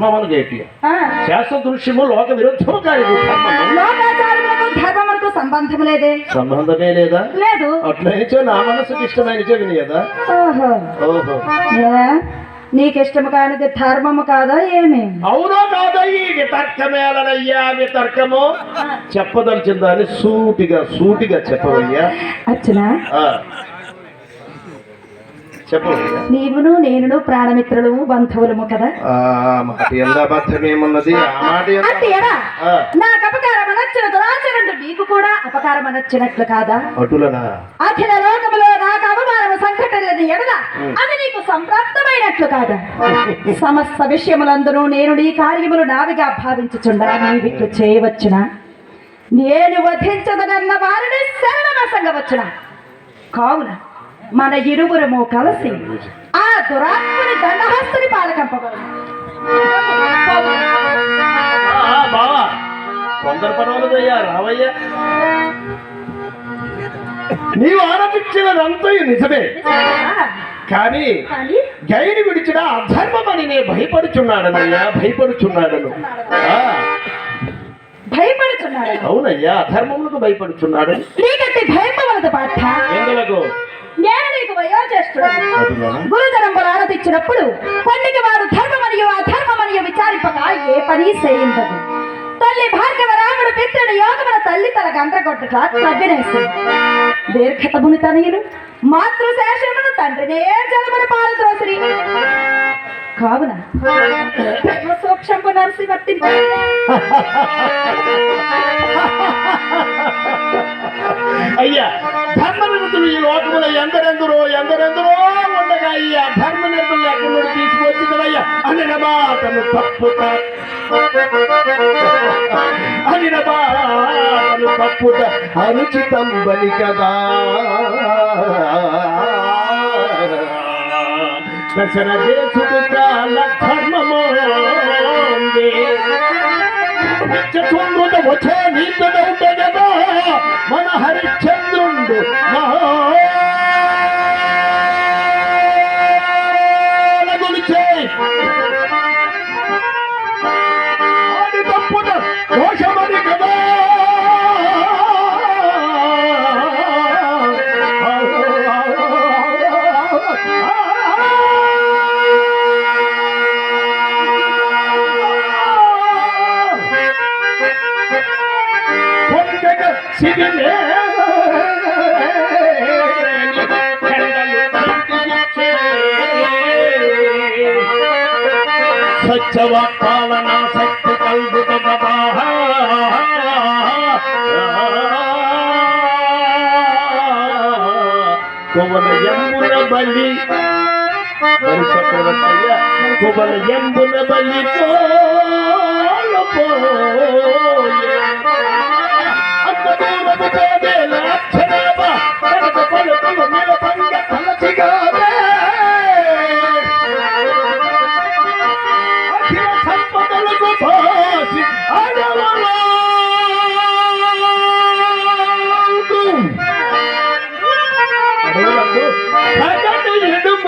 ధర్మమును చేటి ఆ, శాస్త్ర దృశ్యము లోక విరుద్ధము కాదు లోకాచారములకు ధర్మములకు సంబంధం లేదే? సంబంధమే లేదా? లేదు. అట్లయితే నా మనసుకి ఇష్టమైనచే విని కదా ఓహో. ఓహో. ఏ? నీకిష్టము కానిది ధర్మము కాదా ఏమి? అవునో కాదో ఈ వితర్కమేలనయ్యా వితర్కము? చెప్పదలిచిందా అని సూటిగా సూటిగా చెప్పవయ్యా. చెప్పవయ్యా నీవును నేనును ప్రాణమిత్రులు బంధువులము కదా? ఎరా. ఆ, నాకు అపకారం అనొచ్చిన దురాచరణలు నీకు కూడా అపకారం అనొచ్చినట్లు కాదా? అటులనా? అఖిల లోకములో నాకు అవమానము సంఘటనలని ఎడల అది నీకు సంప్రాప్తమైనట్లు కాదా? సమస్త విషయములందునూ నేను నీ కార్యములు నావిగా భావించుచుండగా నీవిట్లు చేయవచ్చునా? నేను వధించదనన్న వారిని శరణమసంగవచ్చునా? కావున మన ఇరువురము కలిసి ఆ దురాత్మని దండహస్తుని పాలకంపగలము ఆ, బావా తొందర పర్వాలేదయ్యా రావయ్యా. నీవు ఆరోపించినదంతా నిజమే. కానీ గైని విడిచిన అధర్మమని నేను భయపడుచున్నాడనయ్యా భయపడుచున్నాడను. ఆ, భయపడుతున్నాడు అవునయ్యా అధర్మములకు భయపడుచున్నాడు. నీకంటే భయపడవలదు పాఠ ఎందులకు నేను నీకు వయోజ్యేష్ఠుడను అటులనా? గురుజనంబులు ఆరాధించినప్పుడు పండికి వారు ధర్మమనియు అధర్మమనియు విచారింపక ఏ పని చేయిందదు తల్లి భార్గవ రాముడు పిత్రుడు యోగమున తల్లి తల గండ్రగొట్టుట తగ్గనేసి దీర్ఘతముని తనయును మాతృశేషమును తండ్రినే జలమున పాలు త్రోసిరి కావున సూక్ష్మపు నరసి వర్తింప అయ్యా ధర్మ ఈ లోకములో ఎందరెందరో ఎందరెందరో ఉండగా ఈ అధర్మ నిరతులు ఎక్కడి నుండి తీసుకొచ్చి కదయ్యా? అనిన మాటను తప్పుట. అనిన మాటను తప్పుట అనుచితం బలి కదా. దశర దేశుడు కాల ధర్మమో చతుర్ముద వచ్చే నీతడవుటే కదా మన హరిశ్చంద్రుండు నా పొంగగ సత్యవాక్పాలన శక్తి కల్పిత కొవల బలి. మరి కొవల యమున బలి. కో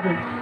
ਜਾਵੇ